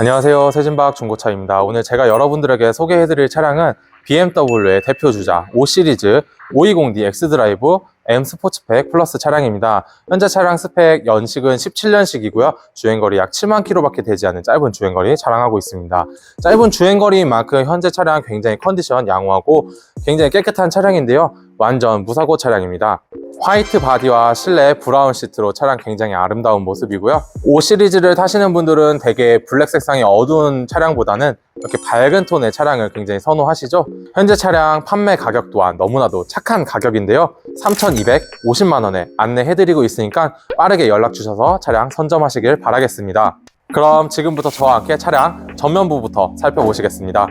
안녕하세요. 세진박 중고차입니다. 오늘 제가 여러분들에게 소개해드릴 차량은 BMW의 대표 주자 5 시리즈 520D X드라이브 M 스포츠팩 플러스 차량입니다. 현재 차량 스펙 연식은 17년식이고요. 주행거리 약 7만 킬로밖에 되지 않는 짧은 주행거리 자랑하고 있습니다. 짧은 주행거리인 만큼 현재 차량 굉장히 컨디션 양호하고 굉장히 깨끗한 차량인데요. 완전 무사고 차량입니다. 화이트 바디와 실내 브라운 시트로 차량 굉장히 아름다운 모습이고요. 5 시리즈를 타시는 분들은 대개 블랙 색상이 어두운 차량보다는 이렇게 밝은 톤의 차량을 굉장히 선호하시죠. 현재 차량 판매 가격 또한 너무나도 착한 가격인데요. 3,250만 원에 안내해드리고 있으니까 빠르게 연락 주셔서 차량 선점하시길 바라겠습니다. 그럼 지금부터 저와 함께 차량 전면부부터 살펴보시겠습니다.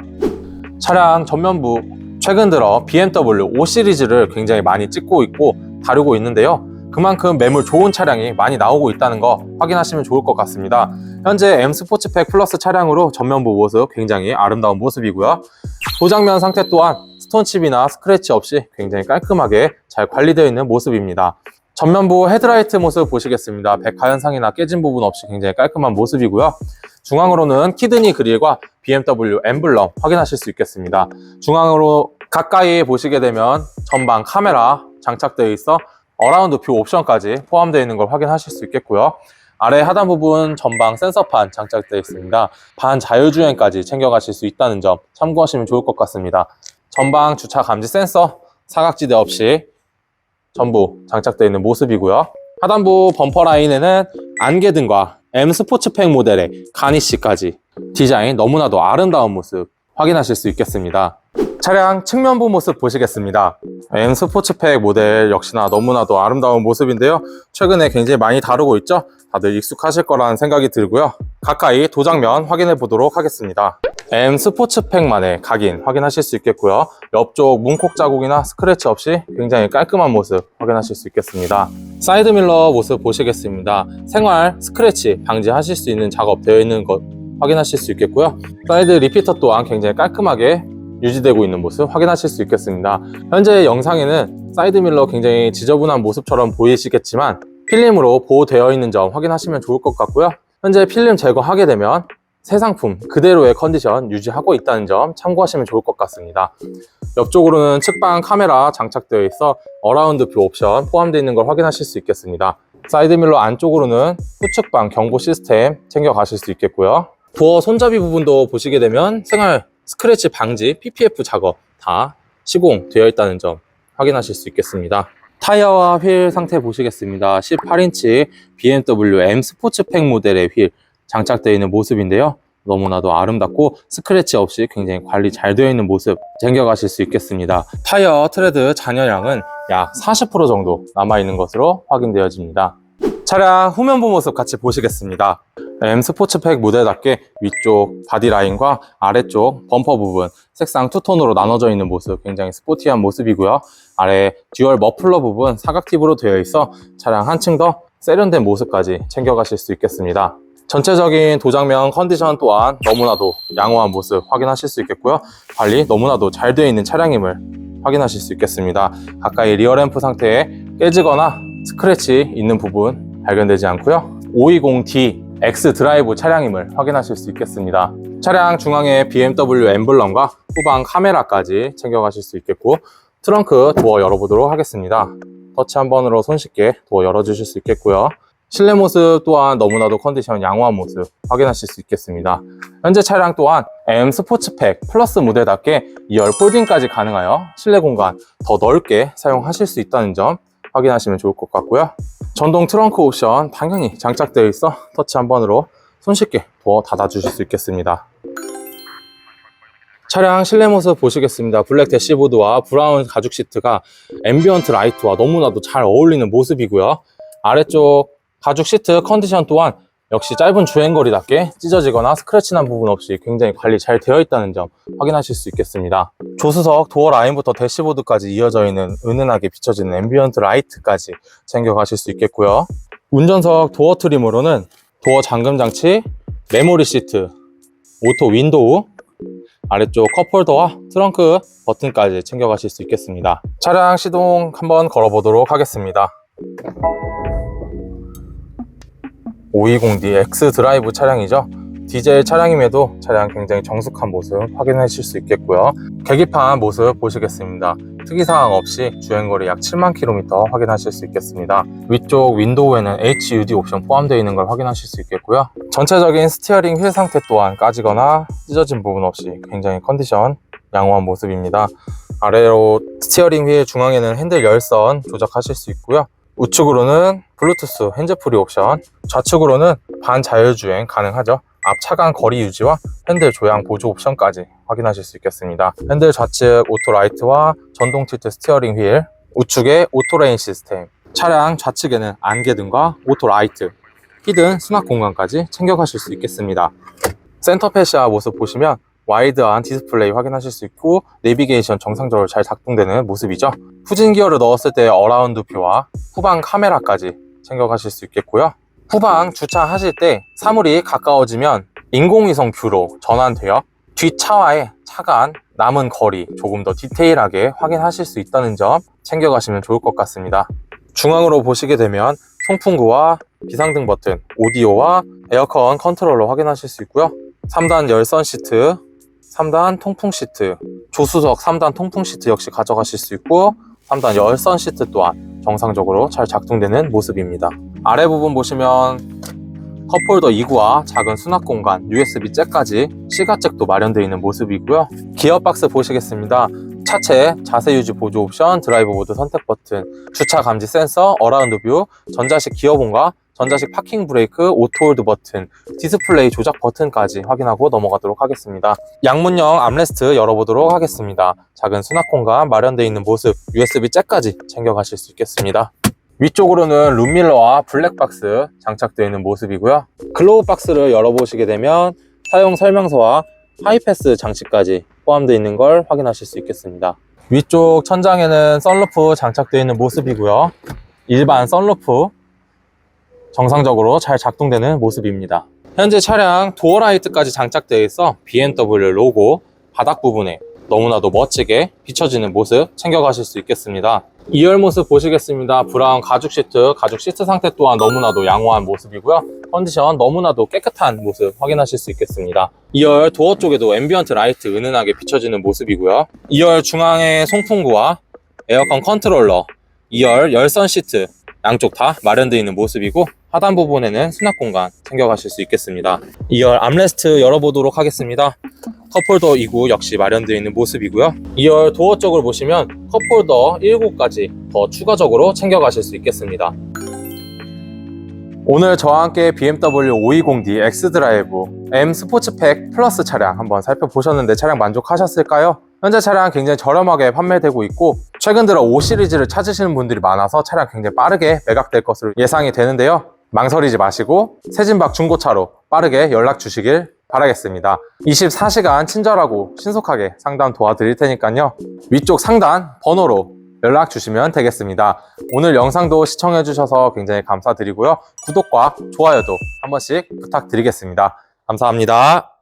차량 전면부 최근 들어 BMW 5 시리즈를 굉장히 많이 찍고 있고 다루고 있는데요. 그만큼 매물 좋은 차량이 많이 나오고 있다는 거 확인하시면 좋을 것 같습니다. 현재 M 스포츠팩 플러스 차량으로 전면부 모습 굉장히 아름다운 모습이고요. 도장면 상태 또한 스톤칩이나 스크래치 없이 굉장히 깔끔하게 잘 관리되어 있는 모습입니다. 전면부 헤드라이트 모습 보시겠습니다. 백하현상이나 깨진 부분 없이 굉장히 깔끔한 모습이고요. 중앙으로는 키드니 그릴과 BMW 엠블럼 확인하실 수 있겠습니다. 중앙으로 가까이 보시게 되면 전방 카메라 장착되어 있어 어라운드 뷰 옵션까지 포함되어 있는 걸 확인하실 수 있겠고요. 아래 하단 부분 전방 센서판 장착되어 있습니다. 반 자율주행까지 챙겨가실 수 있다는 점 참고하시면 좋을 것 같습니다. 전방 주차 감지 센서 사각지대 없이 전부 장착되어 있는 모습이고요. 하단부 범퍼 라인에는 안개등과 M 스포츠팩 모델의 가니쉬까지 디자인 너무나도 아름다운 모습 확인하실 수 있겠습니다. 차량 측면부 모습 보시겠습니다. M 스포츠팩 모델 역시나 너무나도 아름다운 모습인데요. 최근에 굉장히 많이 다루고 있죠? 다들 익숙하실 거라는 생각이 들고요. 가까이 도장면 확인해 보도록 하겠습니다. M 스포츠팩만의 각인 확인하실 수 있겠고요. 옆쪽 문콕 자국이나 스크래치 없이 굉장히 깔끔한 모습 확인하실 수 있겠습니다. 사이드 밀러 모습 보시겠습니다. 생활 스크래치 방지하실 수 있는 작업 되어 있는 것 확인하실 수 있겠고요. 사이드 리피터 또한 굉장히 깔끔하게 유지되고 있는 모습 확인하실 수 있겠습니다. 현재 영상에는 사이드 밀러 굉장히 지저분한 모습처럼 보이시겠지만 필름으로 보호되어 있는 점 확인하시면 좋을 것 같고요. 현재 필름 제거하게 되면 새 상품 그대로의 컨디션 유지하고 있다는 점 참고하시면 좋을 것 같습니다. 옆쪽으로는 측방 카메라 장착되어 있어 어라운드 뷰 옵션 포함되어 있는 걸 확인하실 수 있겠습니다. 사이드밀러 안쪽으로는 후측방 경고 시스템 챙겨가실 수 있겠고요. 도어 손잡이 부분도 보시게 되면 생활 스크래치 방지 PPF 작업 다 시공되어 있다는 점 확인하실 수 있겠습니다. 타이어와 휠 상태 보시겠습니다. 18인치 BMW M 스포츠팩 모델의 휠 장착되어 있는 모습인데요. 너무나도 아름답고 스크래치 없이 굉장히 관리 잘 되어 있는 모습 챙겨가실 수 있겠습니다. 타이어 트레드 잔여량은 약 40% 정도 남아있는 것으로 확인되어집니다. 차량 후면부 모습 같이 보시겠습니다. M 스포츠팩 모델답게 위쪽 바디 라인과 아래쪽 범퍼 부분 색상 투톤으로 나눠져 있는 모습 굉장히 스포티한 모습이고요. 아래 듀얼 머플러 부분 사각 팁으로 되어 있어 차량 한층 더 세련된 모습까지 챙겨가실 수 있겠습니다. 전체적인 도장면 컨디션 또한 너무나도 양호한 모습 확인하실 수 있겠고요. 관리 너무나도 잘 되어 있는 차량임을 확인하실 수 있겠습니다. 가까이 리어램프 상태에 깨지거나 스크래치 있는 부분 발견되지 않고요. 520D X 드라이브 차량임을 확인하실 수 있겠습니다. 차량 중앙에 BMW 엠블럼과 후방 카메라까지 챙겨가실 수 있겠고 트렁크 도어 열어보도록 하겠습니다. 터치 한 번으로 손쉽게 도어 열어주실 수 있겠고요. 실내 모습 또한 너무나도 컨디션 양호한 모습 확인하실 수 있겠습니다. 현재 차량 또한 M 스포츠팩 플러스 모델답게 2열 폴딩까지 가능하여 실내 공간 더 넓게 사용하실 수 있다는 점 확인하시면 좋을 것 같고요. 전동 트렁크 옵션 당연히 장착되어 있어 터치 한 번으로 손쉽게 도어 닫아주실 수 있겠습니다. 차량 실내 모습 보시겠습니다. 블랙 대시보드와 브라운 가죽 시트가 앰비언트 라이트와 너무나도 잘 어울리는 모습이고요. 아래쪽 가죽 시트 컨디션 또한 역시 짧은 주행거리답게 찢어지거나 스크래치 난 부분 없이 굉장히 관리 잘 되어 있다는 점 확인하실 수 있겠습니다. 조수석 도어 라인부터 대시보드까지 이어져 있는 은은하게 비춰지는 앰비언트 라이트까지 챙겨가실 수 있겠고요. 운전석 도어 트림으로는 도어 잠금 장치, 메모리 시트, 오토 윈도우, 아래쪽 컵홀더와 트렁크 버튼까지 챙겨가실 수 있겠습니다. 차량 시동 한번 걸어보도록 하겠습니다. 520D X 드라이브 차량이죠. 디젤 차량임에도 차량 굉장히 정숙한 모습 확인하실 수 있겠고요. 계기판 모습 보시겠습니다. 특이사항 없이 주행거리 약 7만 킬로미터 확인하실 수 있겠습니다. 위쪽 윈도우에는 HUD 옵션 포함되어 있는 걸 확인하실 수 있겠고요. 전체적인 스티어링 휠 상태 또한 까지거나 찢어진 부분 없이 굉장히 컨디션 양호한 모습입니다. 아래로 스티어링 휠 중앙에는 핸들 열선 조작하실 수 있고요. 우측으로는 블루투스 핸즈프리 옵션, 좌측으로는 반자율주행 가능하죠. 앞 차간 거리 유지와 핸들 조향 보조 옵션까지 확인하실 수 있겠습니다. 핸들 좌측 오토 라이트와 전동 틸트 스티어링 휠, 우측에 오토 레인 시스템, 차량 좌측에는 안개등과 오토 라이트, 히든 수납 공간까지 챙겨가실 수 있겠습니다. 센터 패시아 모습 보시면 와이드한 디스플레이 확인하실 수 있고 내비게이션 정상적으로 잘 작동되는 모습이죠. 후진 기어를 넣었을 때 어라운드 뷰와 후방 카메라까지 챙겨가실 수 있겠고요. 후방 주차하실 때 사물이 가까워지면 인공위성 뷰로 전환되어 뒷차와의 차간 남은 거리 조금 더 디테일하게 확인하실 수 있다는 점 챙겨가시면 좋을 것 같습니다. 중앙으로 보시게 되면 송풍구와 비상등 버튼, 오디오와 에어컨 컨트롤러 확인하실 수 있고요. 3단 열선 시트, 3단 통풍 시트, 조수석 3단 통풍 시트 역시 가져가실 수 있고 3단 열선 시트 또한 정상적으로 잘 작동되는 모습입니다. 아래 부분 보시면 컵홀더 2구와 작은 수납 공간, USB 잭까지 시가잭도 마련되어 있는 모습이고요. 기어박스 보시겠습니다. 차체, 자세 유지 보조 옵션, 드라이브 모드 선택 버튼, 주차 감지 센서, 어라운드 뷰, 전자식 기어봉과 전자식 파킹 브레이크, 오토홀드 버튼, 디스플레이 조작 버튼까지 확인하고 넘어가도록 하겠습니다. 양문형 암레스트 열어보도록 하겠습니다. 작은 수납 공간 마련되어 있는 모습, USB 잭까지 챙겨가실 수 있겠습니다. 위쪽으로는 룸밀러와 블랙박스 장착되어 있는 모습이고요. 글로우 박스를 열어보시게 되면 사용 설명서와 하이패스 장치까지 포함되어 있는 걸 확인하실 수 있겠습니다. 위쪽 천장에는 썬루프 장착되어 있는 모습이고요. 일반 썬루프 정상적으로 잘 작동되는 모습입니다. 현재 차량 도어 라이트까지 장착되어 있어 BMW 로고 바닥 부분에 너무나도 멋지게 비춰지는 모습 챙겨가실 수 있겠습니다. 2열 모습 보시겠습니다. 브라운 가죽 시트, 가죽 시트 상태 또한 너무나도 양호한 모습이고요. 컨디션 너무나도 깨끗한 모습 확인하실 수 있겠습니다. 2열 도어 쪽에도 앰비언트 라이트 은은하게 비춰지는 모습이고요. 2열 중앙에 송풍구와 에어컨 컨트롤러, 2열 열선 시트 양쪽 다 마련되어 있는 모습이고 하단 부분에는 수납 공간 챙겨가실 수 있겠습니다. 2열 암레스트 열어보도록 하겠습니다. 컵홀더 2구 역시 마련되어 있는 모습이고요. 2열 도어 쪽을 보시면 컵홀더 1구까지 더 추가적으로 챙겨가실 수 있겠습니다. 오늘 저와 함께 BMW 520D X드라이브 M 스포츠팩 플러스 차량 한번 살펴보셨는데 차량 만족하셨을까요? 현재 차량 굉장히 저렴하게 판매되고 있고 최근 들어 5 시리즈를 찾으시는 분들이 많아서 차량 굉장히 빠르게 매각될 것으로 예상이 되는데요. 망설이지 마시고 새진박 중고차로 빠르게 연락 주시길 바라겠습니다. 24시간 친절하고 신속하게 상담 도와드릴 테니까요. 위쪽 상단 번호로 연락 주시면 되겠습니다. 오늘 영상도 시청해 주셔서 굉장히 감사드리고요. 구독과 좋아요도 한 번씩 부탁드리겠습니다. 감사합니다.